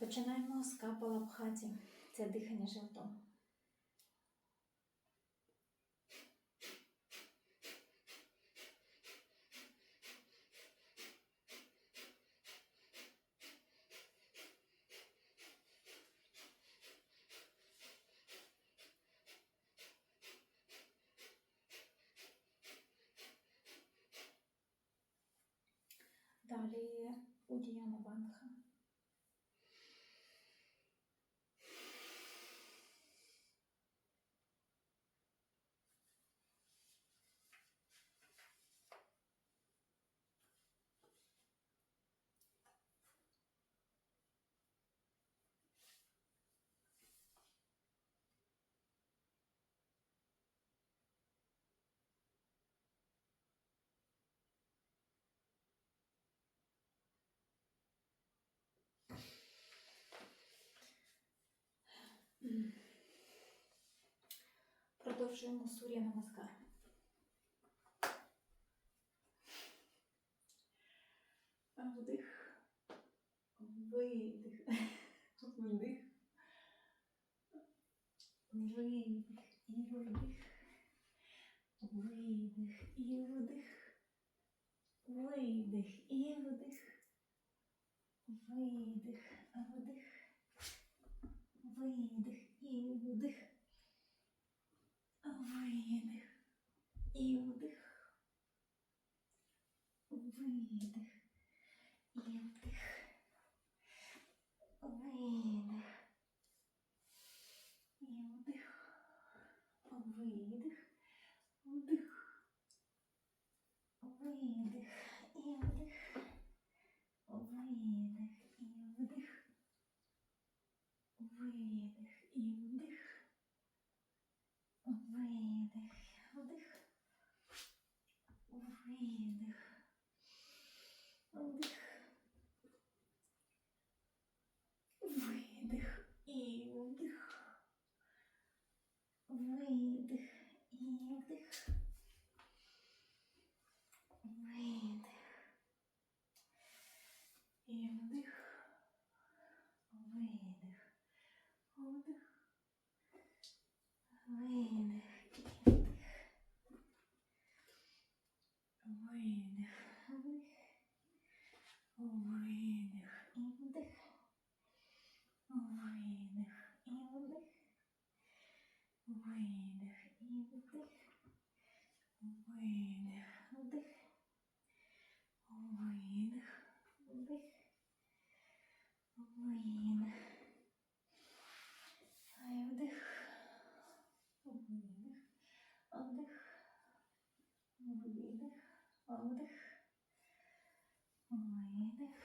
Починаємо з капала в хаті. Це дихання животом. Продовжуємо Сур'я Намаскар. Вдих, видих, вдих, видих і видих, видих і вдих, видих і вдих, видих, вдих, видих і вдих. Видих і вдих. Видих і вдих. Видих. І вдих. Видих. Вдих. Видих і вдих. Видих і вдих. Видих і вдих. Видих, вдих, видих, вдих, видих і вдих, видих і вдих, видих і вдих, видих, вдих. Видих вдих. Видих, вдих. Видих і вдих. Видих і вдих. Видих і вдих. Видих, вдих. Видих. Видих. Хай вдих. Видих, вдих, видих, вдих, видих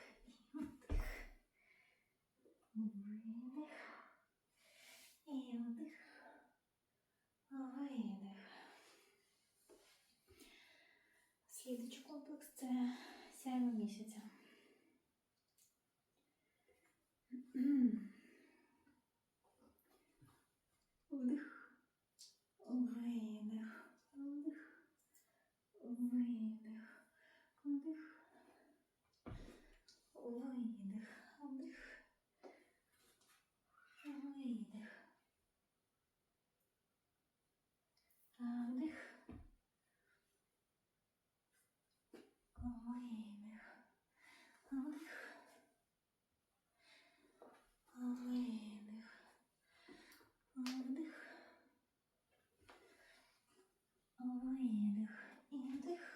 і вдих, видих і вдих, видих. Слідуючий комплекс це сяйво місяця. Вдих. Видих, вдих, видих, вдих, видих, вдих, видих, а вдих, видих, вдих, видих, вдих. Видих і вдих.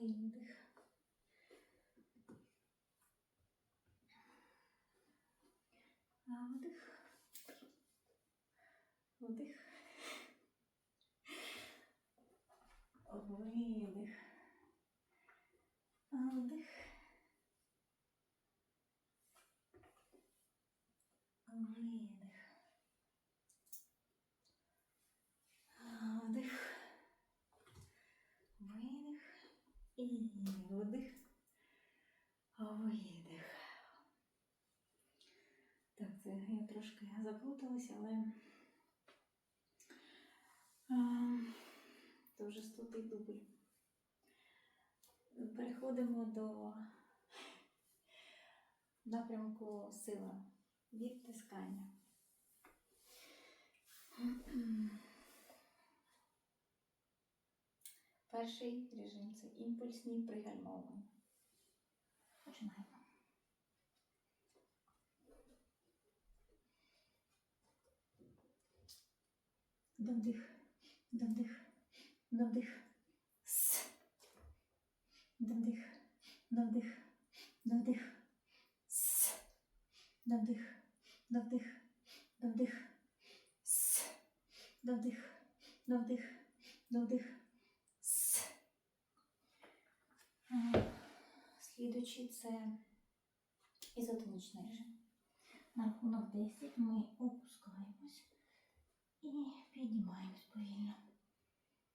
видих. Вдих. Вдих. Видих. Вдих. Видих. Вдих. Видих. Так, це я трошки заплуталася, але це вже стотий дубль. Переходимо до напрямку сила відтискання. Перший режим це імпульсні пригальмовування. Починаємо. Довдих, довдих, довдих. С. Довдих, довдих, довдих. С. Довдих, довдих, довдих. С. Довдих, довдих, довдих. С. А, Слідуючий це ізотонічний режим. На рахунок 10 ми опускаємось і піднімаємось повільно.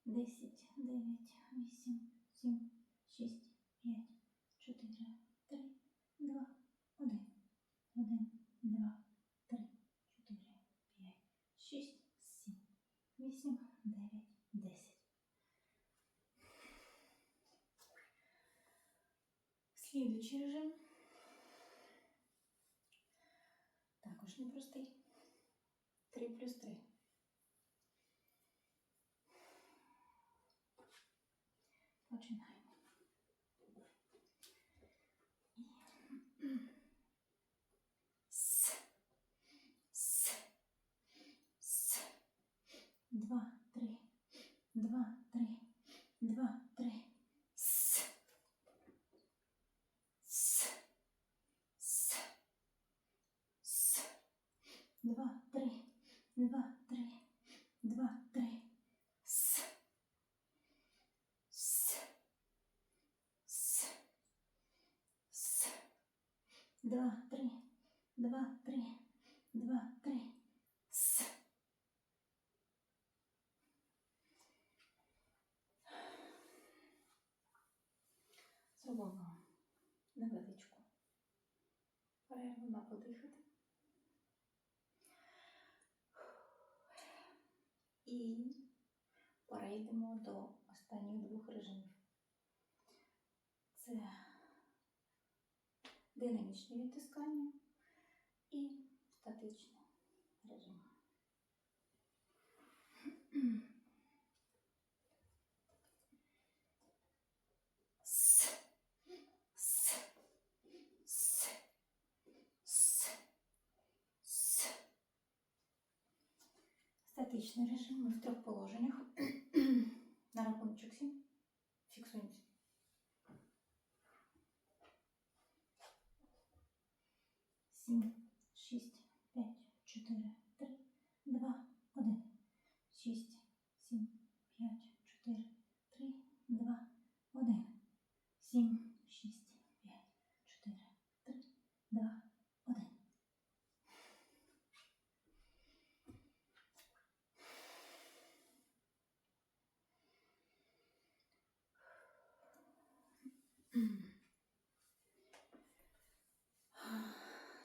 10, 9, 8, 7, 6, 5, 4, 3, 2, 1. 1, 2, 3, 4, 5, 6, 7, 8, 9, 10. Слідуючий режим. Також непростий. 3 плюс 3. Починаємо. С. С. С. Два, три. Два, три. Два, три. С. С. С. С. Два, три. Два, три. Два, три. С. С. С. С. Два, три. Два, три. Два, три. С. Зробимо невеличку перерву на подихати. І перейдемо до останніх двох режимів. Це динамічне відтискання і статичний режим. С, с, с, с, с. Статичний режим ми в трьох положеннях. На рахуночок сім. Фіксуємося. Сім, шість, п'ять, чотири, три, два, один. Шість, сім, п'ять, чотири, три, два, один. Сім,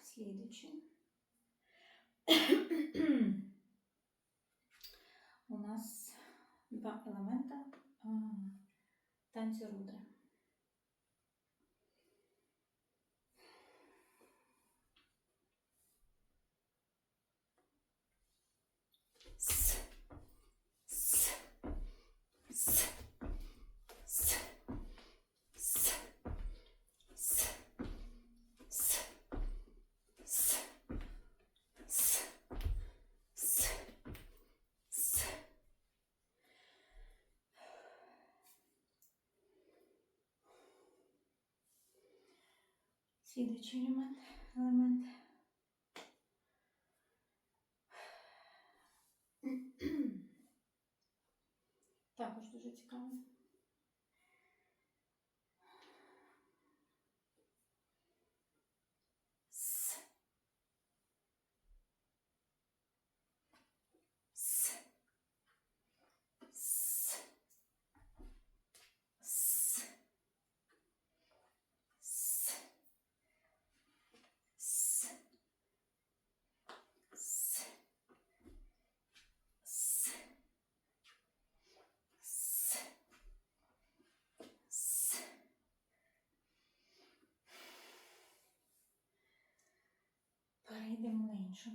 Следующее. У нас два елемента танцю рудра. Слідуючий елемент, елемент. Також дуже Перейдемо на іншу.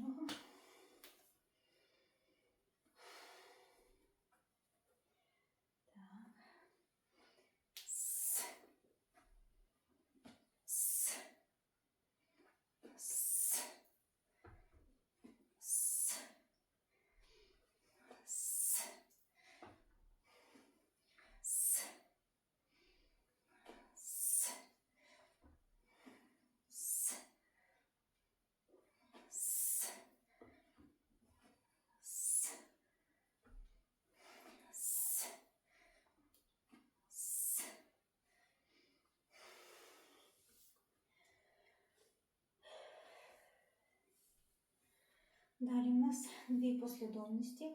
Далі у нас дві послідовності.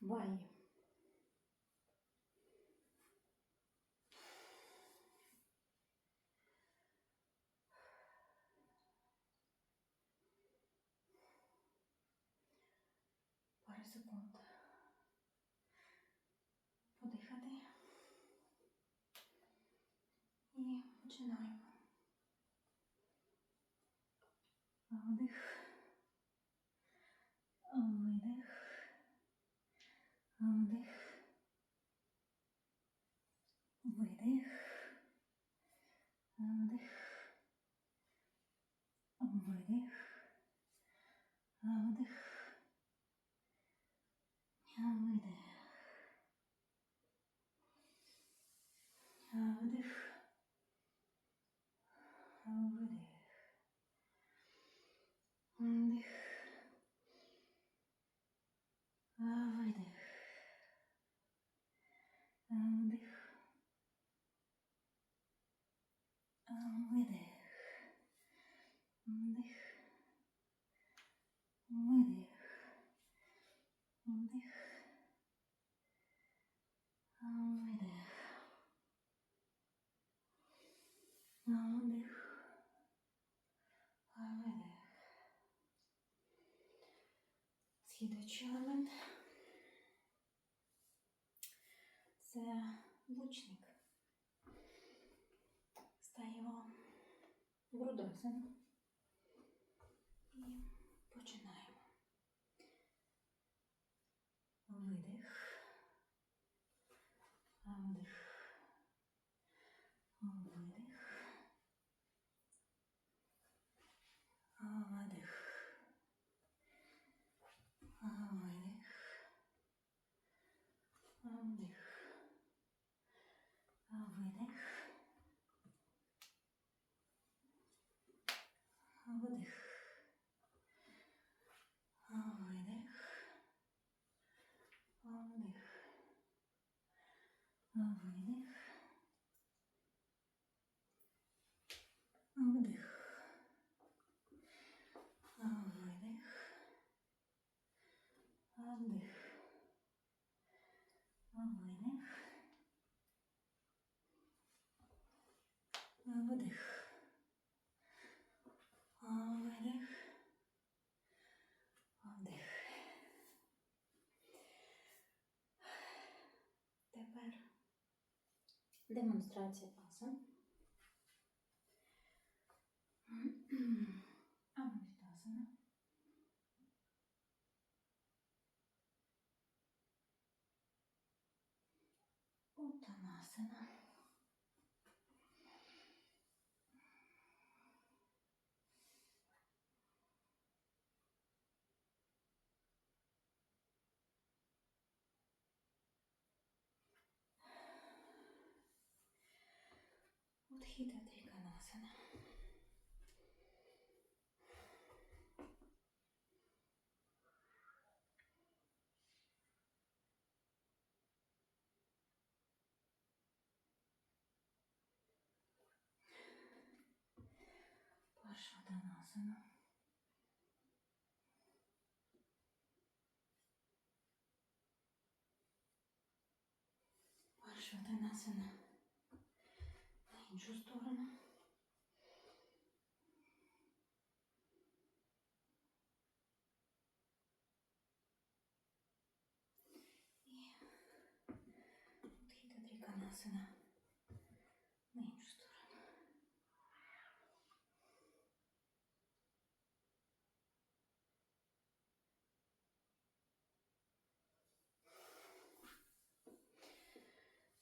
Ваї. Пару секунд. Подихати. І починаємо. Вдих. Видих. Вдих. Видих. Вдих. Видих. Вдих. Видих. Вдих. Видих. Вдих. Видих. Вдих. Видих. Вдих. Видих. Вдих. Видих. Вдих. Видих. Слідуючий елемент. Це лучник. Стаємо в рудосину і починаємо. Видих. Вдих. Видих. Видих. Видих. Вдих. Видих. Вдих. Видих. Вдих. Видих. Вдих. Видих. Вдих. demonstrație pasă. Am Amritasana. Da. Uttamasana. Hidadrikkanasana. Parşvadanasana. Parşvadanasana. іншу сторону. Канасина на іншу сторону.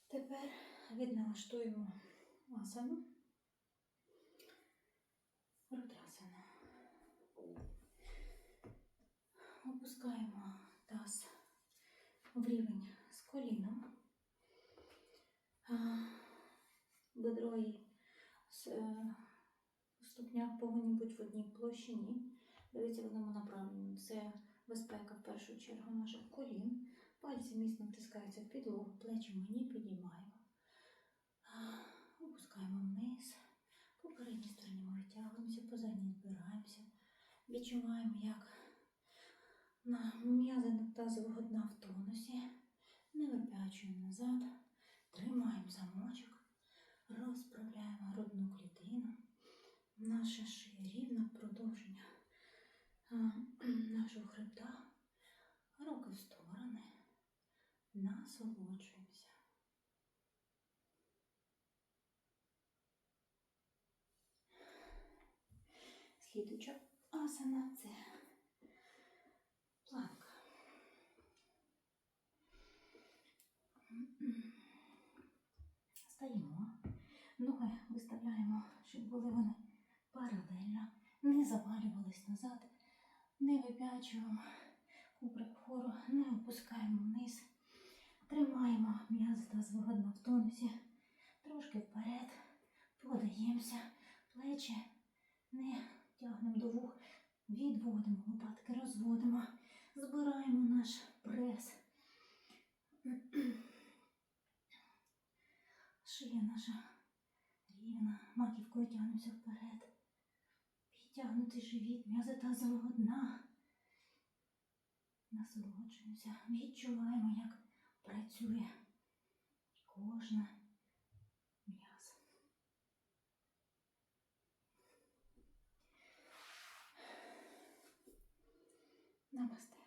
Тепер відналаштуємо асану. Рудрасана. Опускаємо таз в рівень з коліном. А, Бедро і е, ступня повинні бути в одній площині. Дивіться в одному направленні. Це безпека в першу чергу наших колін. Пальці міцно втискаються в підлогу, плечі ми не підіймаємо. А, Опускаємо вниз. По стороні ми витягуємося, по задній збираємося. Відчуваємо, як м'язи тазового дна в тонусі. Не вип'ячуємо назад. Тримаємо замочок. Розправляємо грудну клітину. Наша шия рівна продовження нашого хребта. Руки в сторони. Насолоджуємося. Слідуча асана це. Планка. Стаємо, ноги виставляємо, щоб були вони паралельно, не завалювались назад, не вип'ячуємо кубрик вгору, не опускаємо вниз, тримаємо м'язи та звигодно в тонусі, трошки вперед, подаємося, плечі не тягнемо до вух, відводимо лопатки, розводимо, збираємо наш прес. Шия наша рівна, маківкою тягнемося вперед. Підтягнутий живіт, м'язи тазового дна. Насолоджуємося, відчуваємо, як працює кожна Namaste.